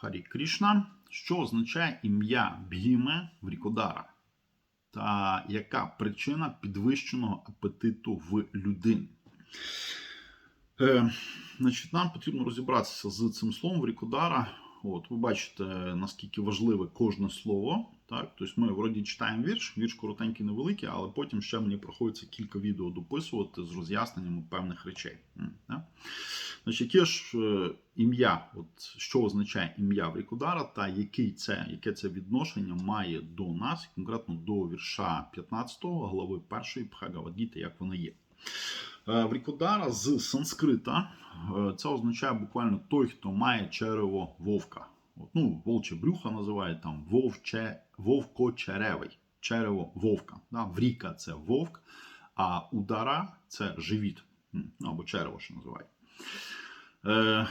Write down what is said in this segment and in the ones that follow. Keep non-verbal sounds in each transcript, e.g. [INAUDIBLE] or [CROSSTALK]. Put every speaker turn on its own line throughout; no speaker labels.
Харі Крішна, що означає ім'я Бхіме в Рікодара, та яка причина підвищеного апетиту в людини. Е, значить, нам потрібно розібратися з цим словом в Рікодара. От, ви бачите, наскільки важливе кожне слово. Так? Тобто ми вроді читаємо вірш, вірш коротенький, невеликий, але потім ще мені приходиться кілька відео дописувати з роз'ясненнями певних речей. Так? Значить, яке ж е, ім'я, от, що означає ім'я в Рікудара, та який це, яке це відношення має до нас, конкретно до вірша 15 глави 1 Бхагавадгіти, як вона є. Е, В Рікудара з санскрита е, це означає буквально той, хто має черево вовка. От, ну, Волче брюхо називають там вовче, вовкочеревий, черево вовка. Да? Вріка це вовк, а удара це живіт, або черево, що називають. Е,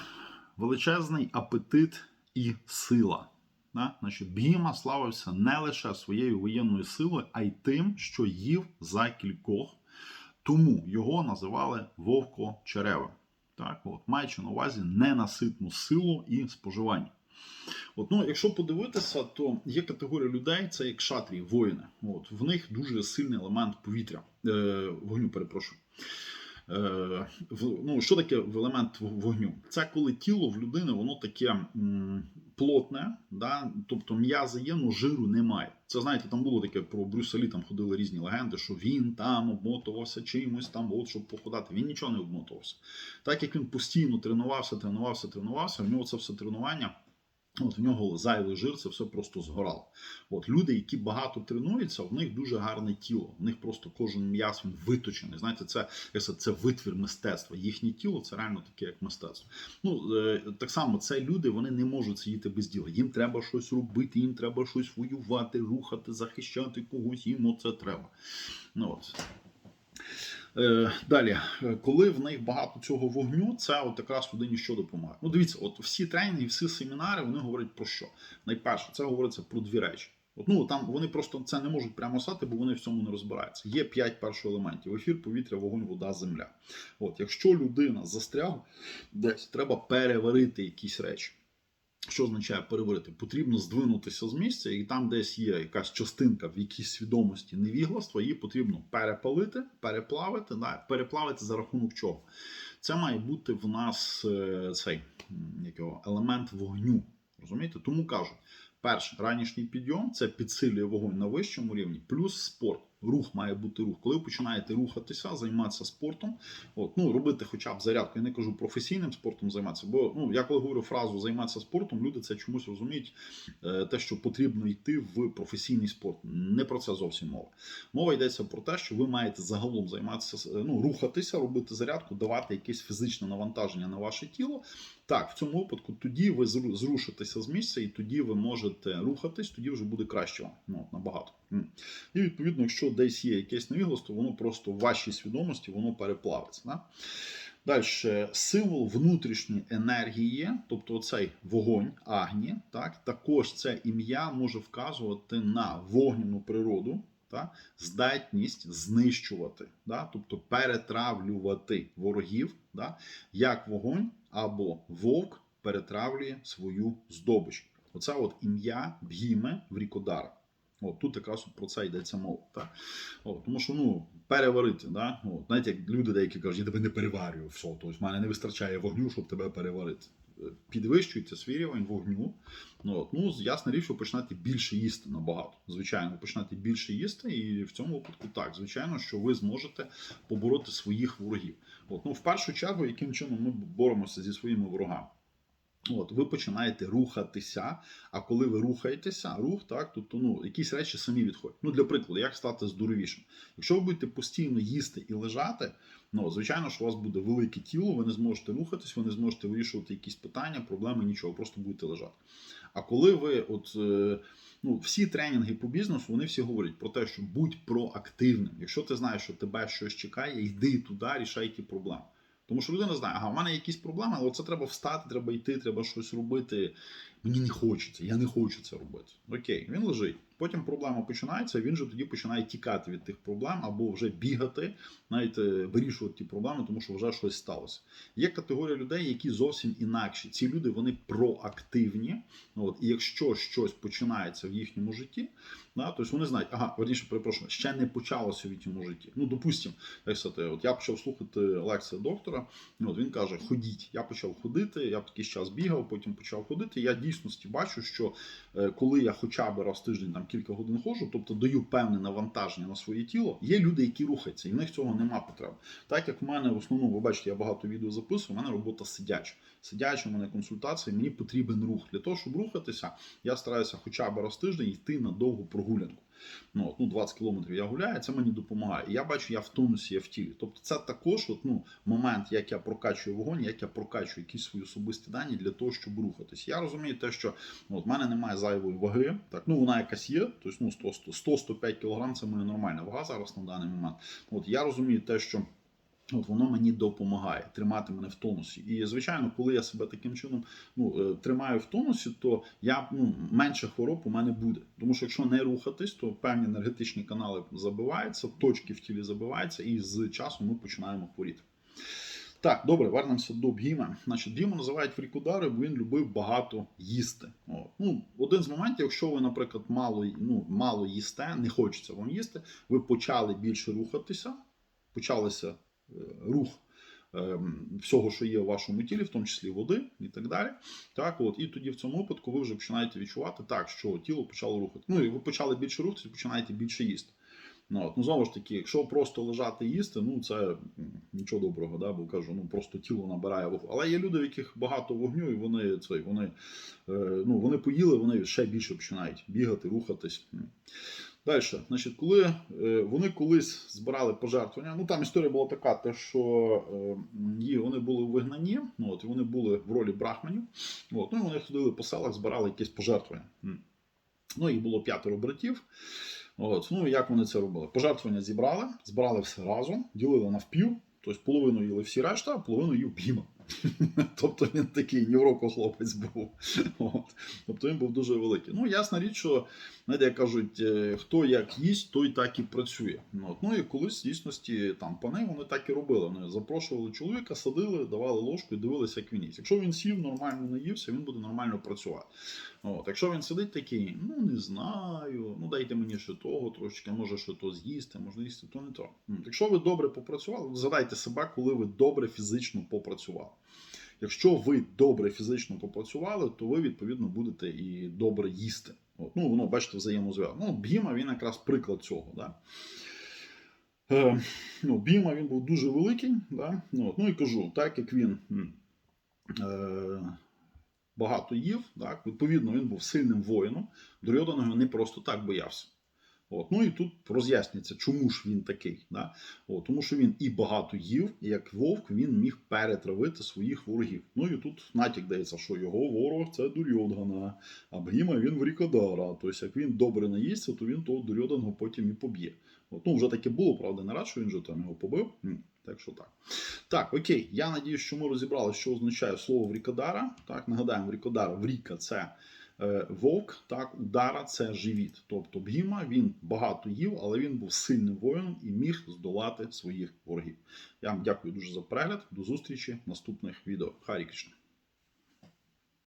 величезний апетит і сила. Да? Значить, Бгіма славився не лише своєю воєнною силою, а й тим, що їв за кількох. Тому його називали вовко-черевим. Так, от, маючи на увазі ненаситну силу і споживання. От, ну, якщо подивитися, то є категорія людей, це як шатрі, воїни. От, в них дуже сильний елемент повітря, е, вогню, перепрошую. Е, ну, що таке в елемент вогню? Це коли тіло в людини воно таке плотне, да? тобто м'язи є, але жиру немає. Це знаєте, там було таке про Брюсселі, там ходили різні легенди, що він там обмотувався чимось, там, от, щоб походати. Він нічого не обмотувався. Так як він постійно тренувався, тренувався, тренувався, в нього це все тренування. От в нього зайвий жир, це все просто згорало. От люди, які багато тренуються, в них дуже гарне тіло. В них просто кожен м'яз він виточений. Знаєте, це це, витвір мистецтва. Їхнє тіло це реально таке, як мистецтво. Ну е, так само, це люди, вони не можуть сидіти без діла. Їм треба щось робити, їм треба щось воювати, рухати, захищати когось. Їм оце треба. Ну от. Е, Далі, е, коли в них багато цього вогню, це от якраз людині що допомагає. Ну, дивіться, от всі тренінги, всі семінари вони говорять про що? Найперше, це говориться про дві речі. От, ну там вони просто це не можуть прямо стати, бо вони в цьому не розбираються. Є п'ять першоелементів: ефір, повітря, вогонь, вода, земля. От, якщо людина застрягла, десь треба переварити якісь речі. Що означає переварити? Потрібно здвинутися з місця, і там десь є якась частинка в якійсь свідомості невігластва, її потрібно перепалити, переплавити, да, переплавити за рахунок чого. Це має бути в нас е, цей як елемент вогню. Розумієте? Тому кажуть, перше, ранішній підйом це підсилює вогонь на вищому рівні, плюс спорт. Рух має бути рух. Коли ви починаєте рухатися, займатися спортом, от, ну, робити хоча б зарядку. Я не кажу професійним спортом займатися, бо ну, я коли говорю фразу займатися спортом, люди це чомусь розуміють, е, те, що потрібно йти в професійний спорт. Не про це зовсім мова. Мова йдеться про те, що ви маєте загалом займатися, е, ну, рухатися, робити зарядку, давати якесь фізичне навантаження на ваше тіло. Так, в цьому випадку тоді ви зрушитеся з місця, і тоді ви можете рухатись, тоді вже буде краще вам. Ну, набагато. І відповідно, якщо десь є якесь невігластво, воно просто в вашій свідомості воно переплавиться. Да? Далі, символ внутрішньої енергії, тобто оцей вогонь агні, так, також це ім'я може вказувати на вогняну природу, так, здатність знищувати, да, тобто перетравлювати ворогів, да, як вогонь або вовк перетравлює свою здобич. Оце от ім'я Бгіме в Рікодара. От тут якраз про це йдеться мова. Так? От, тому що ну, переварити, да? От, знаєте, як люди деякі кажуть, я тебе не переварюю, все, тобто в мене не вистачає вогню, щоб тебе переварити. Підвищується свій рівень вогню. Ну, от, ну, ясна річ, ви починаєте більше їсти набагато. Звичайно, ви починаєте більше їсти, і в цьому випадку так, звичайно, що ви зможете побороти своїх ворогів. От, ну, в першу чергу, яким чином ми боремося зі своїми ворогами. От, ви починаєте рухатися. А коли ви рухаєтеся, рух, так, тобто ну, якісь речі самі відходять. Ну, для прикладу, як стати здоровішим? Якщо ви будете постійно їсти і лежати, ну, звичайно, що у вас буде велике тіло, ви не зможете рухатись, ви не зможете вирішувати якісь питання, проблеми, нічого, просто будете лежати. А коли ви, от, е, ну, всі тренінги по бізнесу, вони всі говорять про те, що будь проактивним. Якщо ти знаєш, що тебе щось чекає, йди туди, рішай ті проблеми. Тому що людина знає, ага, в мене якісь проблеми, але це треба встати, треба йти, треба щось робити. Мені не хочеться, я не хочу це робити. Окей, він лежить. Потім проблема починається, він же тоді починає тікати від тих проблем або вже бігати, навіть вирішувати ті проблеми, тому що вже щось сталося. Є категорія людей, які зовсім інакші. Ці люди вони проактивні. От, і якщо щось починається в їхньому житті, да, тобто вони знають, ага, верніше, перепрошую, ще не почалося в їхньому житті. Ну, допустимо, як сказати, от я почав слухати лекцію доктора. ну, От він каже: ходіть. Я почав ходити, я якийсь час бігав, потім почав ходити. Я дійсності бачу, що е, коли я хоча б раз в тиждень там кілька годин ходжу, тобто даю певне навантаження на своє тіло, є люди, які рухаються, і в них цього нема потреби. Так як в мене в основному, ви бачите, я багато відео записую, в мене робота сидяча. Сидяча, у мене консультації, мені потрібен рух. Для того, щоб рухатися, я стараюся хоча б раз в тиждень йти на довгу прогулянку. Ну, от, ну 20 кілометрів я гуляю, це мені допомагає. І я бачу, я в тонусі, я в тілі. Тобто, це також от, ну, момент, як я прокачую вогонь, як я прокачую якісь свої особисті дані для того, щоб рухатись. Я розумію те, що ну, от, в мене немає зайвої ваги. Так, ну вона якась є, тобто ну, 100-105 кг це моя нормальна вага зараз на даний момент. От я розумію те, що. От воно мені допомагає тримати мене в тонусі. І звичайно, коли я себе таким чином ну, е, тримаю в тонусі, то я ну, менше хвороб у мене буде. Тому що якщо не рухатись, то певні енергетичні канали забиваються, точки в тілі забиваються, і з часом ми починаємо хворіти. Так, добре, вернемося до Бгіма. Значить, Бгіма називають фрікудари, бо він любив багато їсти. О, ну, один з моментів, якщо ви, наприклад, мало, ну, мало їсте, не хочеться вам їсти, ви почали більше рухатися, почалися рух е, всього, що є у вашому тілі, в тому числі води і так далі. Так, от, і тоді в цьому випадку ви вже починаєте відчувати так, що тіло почало рухати. Ну і ви почали більше рухатися, починаєте більше їсти. Ну, от, ну знову ж таки, якщо просто лежати і їсти, ну це нічого доброго, да, бо кажу, ну просто тіло набирає вогню. Але є люди, в яких багато вогню, і вони це, вони, е, ну, вони поїли, вони ще більше починають бігати, рухатись. Далі, значить, коли е, вони колись збирали пожертвування, ну там історія була така, те, що е, вони були ну, от, і вони були в ролі брахманів, от, ну і вони ходили по селах, збирали якісь пожертвування. Ну, їх було п'ятеро братів. От, ну як вони це робили? Пожертвування зібрали, збирали все разом, ділили навпів, тобто половину їли всі решта, а половину їв Біма. [LAUGHS] Тобто він такий нівроко хлопець був. [LAUGHS] От. Тобто він був дуже великий. Ну, ясна річ, що, знаєте, як кажуть, е, хто як їсть, той так і працює. Ну, от. ну і колись в дійсності там пани вони так і робили. Вони запрошували чоловіка, садили, давали ложку і дивилися, як він їсть. Якщо він сів, нормально наївся, він буде нормально працювати. От. Якщо він сидить такий, ну не знаю, ну дайте мені ще того трошечки, може що то з'їсти, може їсти, то не то. Якщо ви добре попрацювали, згадайте себе, коли ви добре фізично попрацювали. Якщо ви добре фізично попрацювали, то ви відповідно будете і добре їсти. От, ну, воно, бачите, взаємозв'язано. Ну, Б'єма він якраз приклад цього. Да? Е, ну, Біма він був дуже великий. Да? Ну, от, ну і кажу, так як він е, багато їв, так, відповідно, він був сильним воїном, Дурьодан його не просто так боявся. От. Ну і тут роз'яснюється, чому ж він такий. Да? От, тому що він і багато їв, і як вовк він міг перетравити своїх ворогів. Ну і тут натяк дається, що його ворог це Дурьодгана, а Бгіма він Врікодара. Тобто, як він добре наїсться, то він того Дурьоданого потім і поб'є. От, ну, вже таке було, правда, не раз, що він же там його побив. Так що так. Так, окей. Я надію, що ми розібрали, що означає слово Врікодара. Так, нагадаємо, Врікодара, Вріка це вовк, так, удара це живіт. Тобто Бгіма він багато їв, але він був сильним воїном і міг здолати своїх ворогів. Я вам дякую дуже за перегляд. До зустрічі в наступних відео. Харі Кришна.